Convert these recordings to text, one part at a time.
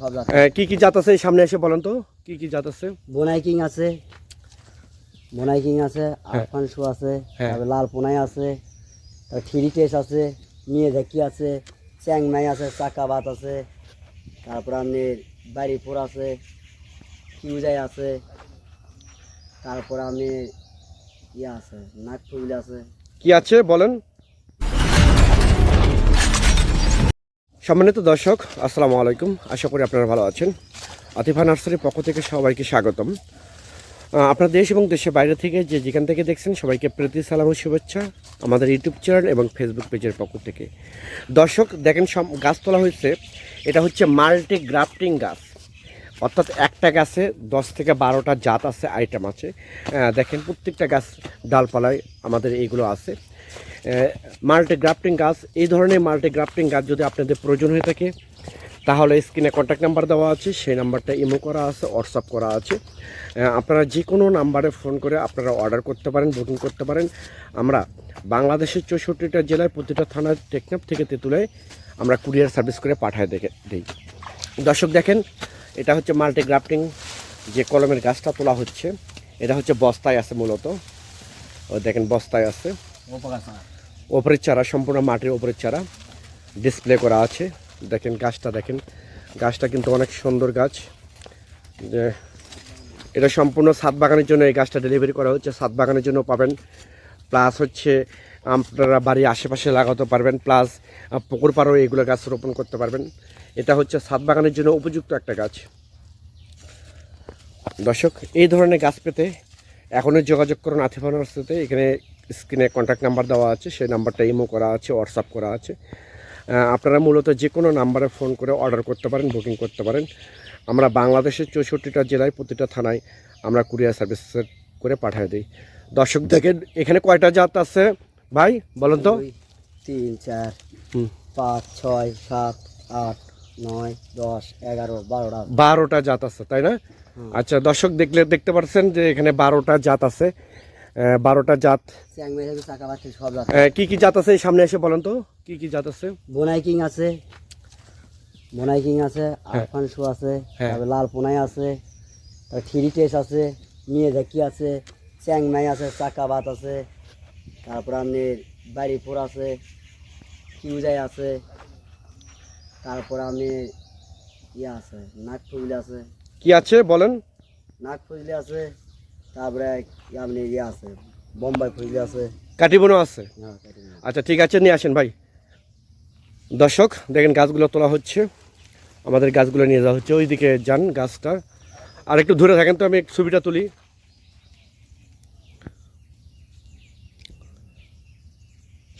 সব জাত কি কি জাত আছে সামনে এসে বলেন তো? কি কি জাত আছে? বোনাই কিং আছে বোনাই কিং আছে আরফান শু আছে হ্যাঁ। তারপরে লাল পোনাই আছে তারপর থ্রি টেস আছে মিয়ে ঝাঁকি আছে চ্যাংমাই আছে চাকাবাত আছে তারপর আপনি বাড়িপুর আছে কিউজাই আছে তারপর আপনি ইয়ে আছে নাগপুর আছে। কি আছে বলেন? সম্মানিত দর্শক, আসসালামু আলাইকুম। আশা করি আপনারা ভালো আছেন। আতিফা নার্সারির পক্ষ থেকে সবাইকে স্বাগতম। আপনার দেশ এবং দেশের বাইরে থেকে যে যেখান থেকে দেখছেন, সবাইকে প্রীতি, সালাম ও শুভেচ্ছা আমাদের ইউটিউব চ্যানেল এবং ফেসবুক পেজের পক্ষ থেকে। দর্শক, দেখেন সব গাছ তোলা হয়েছে। এটা হচ্ছে মাল্টি গ্রাফটিং গাছ। অর্থাৎ একটা গাছে দশ থেকে বারোটা জাত আছে, আইটেম আছে। দেখেন প্রত্যেকটা গাছ ডালপালায় আমাদের এইগুলো আছে। মাল্টি গ্রাফটিং গাছ, এই ধরনের মাল্টি গ্রাফটিং গাছ যদি আপনাদের প্রয়োজন হয়ে থাকে, তাহলে স্ক্রিনে কন্ট্যাক্ট নাম্বার দেওয়া আছে, সেই নাম্বারটা ইমো করা আছে হোয়াটসঅ্যাপ করা আছে। আপনারা যে কোনো নাম্বারে ফোন করে আপনারা অর্ডার করতে পারেন বুকিং করতে পারেন। আমরা বাংলাদেশের চৌষট্টিটা জেলায় প্রতিটা থানার টেকনাফ থেকে তেঁতুলায় আমরা কুরিয়ার সার্ভিস করে পাঠায় দেখে দিই। দর্শক দেখেন, এটা হচ্ছে মাল্টি গ্রাফটিং যে কলমের গাছটা তোলা হচ্ছে, এটা হচ্ছে বস্তায় আছে মূলত। ও দেখেন বস্তায় আছে। ওপরের চারা, সম্পূর্ণ মাটির ওপরের চারা ডিসপ্লে করা আছে। দেখেন গাছটা দেখেন। গাছটা কিন্তু অনেক সুন্দর গাছ। যে, এটা সম্পূর্ণ সাত বাগানের জন্য এই গাছটা ডেলিভারি করা হচ্ছে। সাত বাগানের জন্য পাবেন। প্লাস হচ্ছে আপনারা বাড়ির আশেপাশে লাগাতে পারবেন। প্লাস পুকুর পাড়েও এগুলো গাছ রোপণ করতে পারবেন। এটা হচ্ছে সাত বাগানের জন্য উপযুক্ত একটা গাছ। দর্শক, এই ধরনের গাছ পেতে এখনই যোগাযোগ করুন আতিফা নার্সারিতে এখানে স্ক্রিনে কন্ট্যাক্ট নাম্বার দেওয়া আছে সেই নাম্বারটা ইমো করা আছে হোয়াটসঅ্যাপ করা আছে। আপনারা মূলত যে কোনো নাম্বারে ফোন করে অর্ডার করতে পারেন বুকিং করতে পারেন। আমরা বাংলাদেশের চৌষট্টিটা জেলায় প্রতিটা থানায় আমরা কুরিয়ার সার্ভিস করে পাঠিয়ে দিই। দর্শক দেখেন এখানে কয়টা জাত আছে? ভাই বলুন তো। তিন চার পাঁচ ছয় সাত আট নয় দশ এগারো বারোটা। বারোটা জাত আছে তাই না। আচ্ছা দর্শক দেখলে দেখতে পাচ্ছেন যে এখানে বারোটা জাত আছে। বারোটা জাত। কি কি জাত আছে সামনে এসে বলেন তো? কি কি জাত আছে? বোনাই কিং আছে বোনাই কিং আছে আরফান শু আছে হ্যাঁ। তারপরে লাল পোনাই আছে তারপর থ্রি টেস আছে মিয়ে ঝাঁকি আছে চ্যাংমাই আছে চাকাবাত আছে তারপর আপনি বাড়িপুর আছে কিউজাই আছে তারপর আপনি ইয়ে আছে নাগপুরলি আছে। কি আছে বলেন? নাগপুরলি আছে তারপরে আপনি ইয়ে আছে বোম্বাই ফুলি আছে। কাটিবনও আছে? হ্যাঁ, আচ্ছা ঠিক আছে নিয়ে আসেন ভাই। দর্শক দেখেন গাছগুলো তোলা হচ্ছে। আমাদের গাছগুলো নিয়ে যাওয়া হচ্ছে। ওইদিকে যান গাছটা। আর একটু ধরে থাকেন তো আমি ছবিটা তুলি।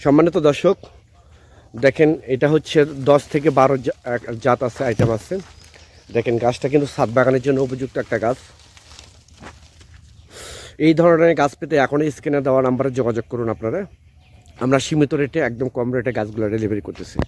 সম্মানিত দর্শক দেখেন এটা হচ্ছে দশ থেকে বারো জাত আছে আইটেম আছে। দেখেন, গাছটা কিন্তু সাত বাগানের জন্য উপযুক্ত একটা গাছ। এই ধরনের গাছ পেতে এখনই স্ক্রিনে দেওয়া নাম্বারে যোগাযোগ করুন আপনারা। আমরা সীমিত রেটে একদম কম রেটে গাছগুলো ডেলিভারি করতেছি।